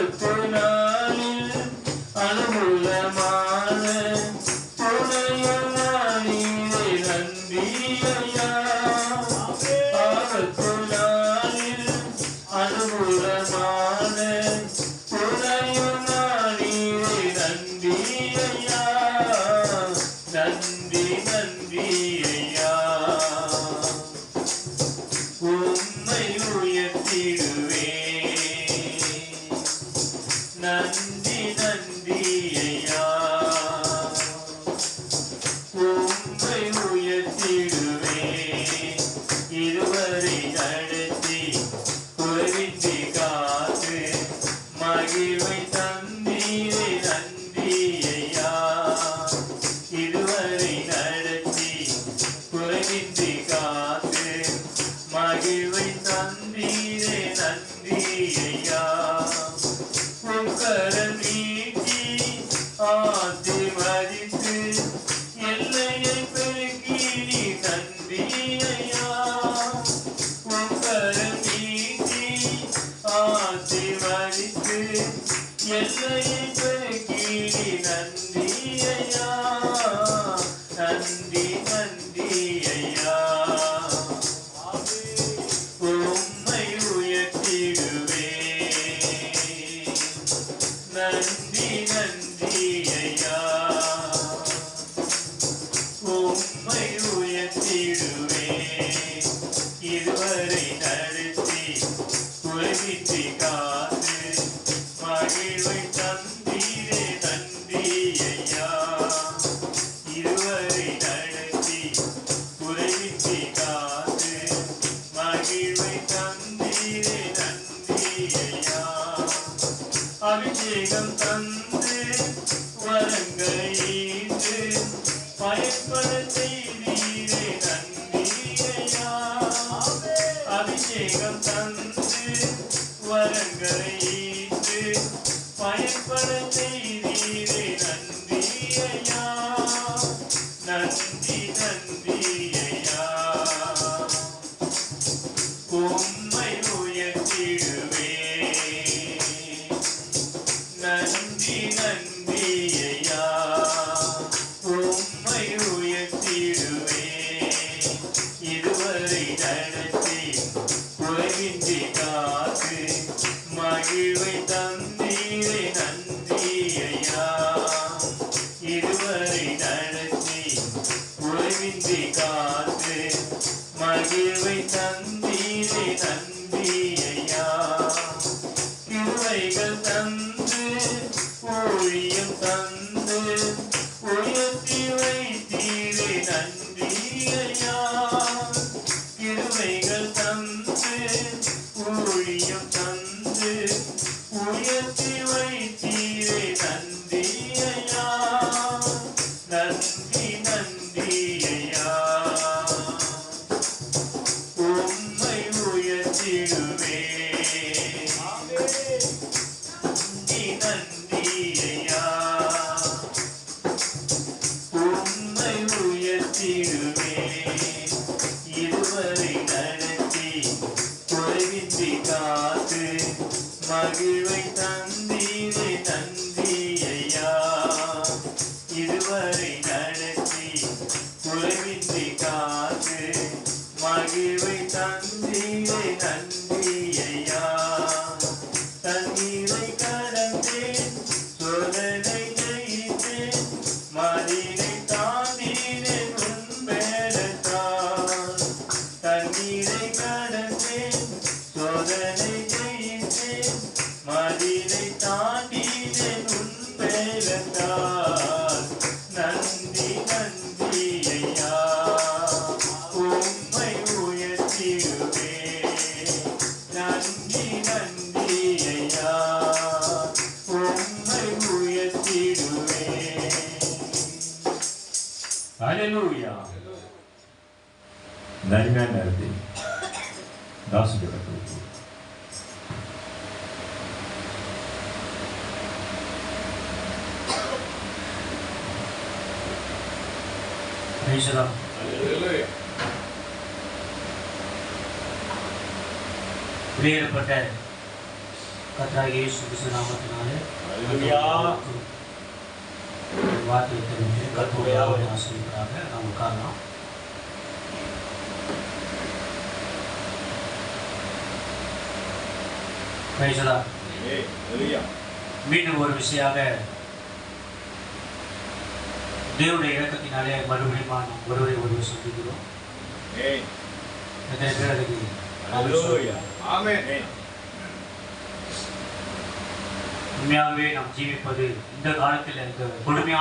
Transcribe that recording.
ஆபத்து நாளில் அனுகூலமான துணையனானீரே நன்றி ஐயா ஆபத்து நாளில் அனுகூலமான துணையனானீரே நன்றி நன்றி நன்றி ஐயா உயர்த்திடுவே குறைவின்றி காத்து மகிழ்வை தந்தீரே நன்றி ஐயா இதுவரை நடத்தி குறைவின்றி காத்து மகிழ்வை தந்தீரே நன்றி ஐயா அபிஷேகம் தந்து வரங்களை ஈந்து பயன்பட செய்தீரே ஐயா அபிஷேகம் தந்து பயன்பட செய்தீரே மகிழ்வை தந்தீரே நன்றி ஐயா கிருவைகள் தந்து ஊழியம் தந்து உயர்த்தி வைத்தீரே நன்றி ஐயா கிருவைகள் தந்து ஊழியம் தந்து உயர்த்தி மகிழ்வை தந்தீரே நன்றி ஐயா இதுவரை நடத்தி குறைவின்றி காத்து மகிழ்வை Marina. Alleluia. Na imię Nerdy. Dá se ver aqui. வேறுபட்ட கத்தாகியே சுகிசராமத்தினாலே அழகியா வார்த்தையை தெரிவித்து கர்த்தருடைய ஆசிரியர்களாக நாம் உட்காரலாம் பேசலாம் மீண்டும் ஒரு விஷயமாக தேவனுடைய இறக்கத்தினாலே மறுபடியும் நாம் ஒருவரை ஒருவர் சந்திக்கிறோம். எத்தனை பேர் அதுக்கு உண்மையாகவே நாம் ஜீவிப்பது இந்த காலத்தில் இந்த கொடுமையான